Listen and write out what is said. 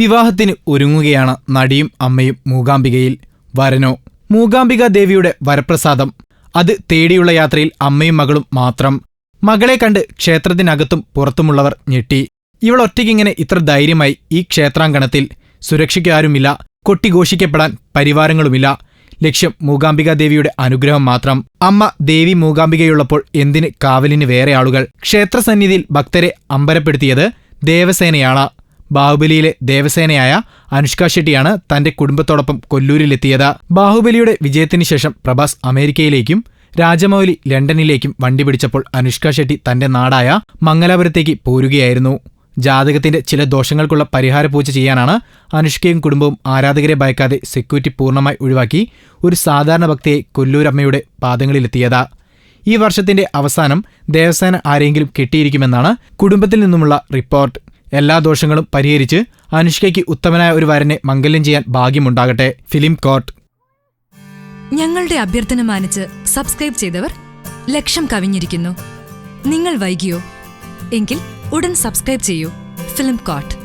വിവാഹത്തിന് ഒരുങ്ങുകയാണ് നടിയും അമ്മയും മൂകാംബികയിൽ. വരനോ മൂകാംബിക ദേവിയുടെ വരപ്രസാദം. അത് തേടിയുള്ള യാത്രയിൽ അമ്മയും മകളും മാത്രം. മകളെ കണ്ട് ക്ഷേത്രത്തിനകത്തും പുറത്തുമുള്ളവർ ഞെട്ടി. ഇവളൊറ്റയ്ക്കിങ്ങനെ ഇത്ര ധൈര്യമായി ഈ ക്ഷേത്രാങ്കണത്തിൽ സുരക്ഷയ്ക്കാരുമില്ല കൊട്ടിഘോഷിക്കപ്പെടാൻ പരിവാരങ്ങളുമില്ല. ലക്ഷ്യം മൂകാംബിക ദേവിയുടെ അനുഗ്രഹം മാത്രം. അമ്മ ദേവി മൂകാംബികയുള്ളപ്പോൾ എന്തിന് കാവലിന് വേറെ ആളുകൾ? ക്ഷേത്രസന്നിധിയിൽ ഭക്തരെ അമ്പരപ്പെടുത്തിയത് ദേവസേനയാണ്. ബാഹുബലിയിലെ ദേവസേനയായ അനുഷ്ക ഷെട്ടിയാണ് തന്റെ കുടുംബത്തോടൊപ്പം കൊല്ലൂരിലെത്തിയത്. ബാഹുബലിയുടെ വിജയത്തിന് ശേഷം പ്രഭാസ് അമേരിക്കയിലേക്കും രാജമൗലി ലണ്ടനിലേക്കും വണ്ടി പിടിച്ചപ്പോൾ അനുഷ്ക ഷെട്ടി തന്റെ നാടായ മംഗലാപുരത്തേക്ക് പോരുകയായിരുന്നു. ജാതകത്തിന്റെ ചില ദോഷങ്ങൾക്കുള്ള പരിഹാര പൂജ ചെയ്യാനാണ് അനുഷ്കയും കുടുംബവും ആരാധകരെ ഭയക്കാതെ സെക്യൂരിറ്റി പൂർണമായി ഒഴിവാക്കി ഒരു സാധാരണ ഭക്തിയെ കൊല്ലൂരമ്മയുടെ പാദങ്ങളിലെത്തിയത്. ഈ വർഷത്തിന്റെ അവസാനം ദേവസേന ആരെങ്കിലും കെട്ടിയിരിക്കുമെന്നാണ് കുടുംബത്തിൽ നിന്നുമുള്ള റിപ്പോർട്ട്. എല്ലാ ദോഷങ്ങളും പരിഹരിച്ച് അനുഷ്കയ്ക്ക് ഉത്തമനായ ഒരു വരനെ മംഗല്യം ചെയ്യാൻ ഭാഗ്യമുണ്ടാകട്ടെ. Film court. ഞങ്ങളുടെ അഭ്യർത്ഥന മാനിച്ച് സബ്സ്ക്രൈബ് ചെയ്തവർ ലക്ഷം കവിഞ്ഞിരിക്കുന്നു. നിങ്ങൾ വൈകിയോ? എങ്കിൽ ഉടൻ സബ്സ്ക്രൈബ് ചെയ്യൂ. Film coat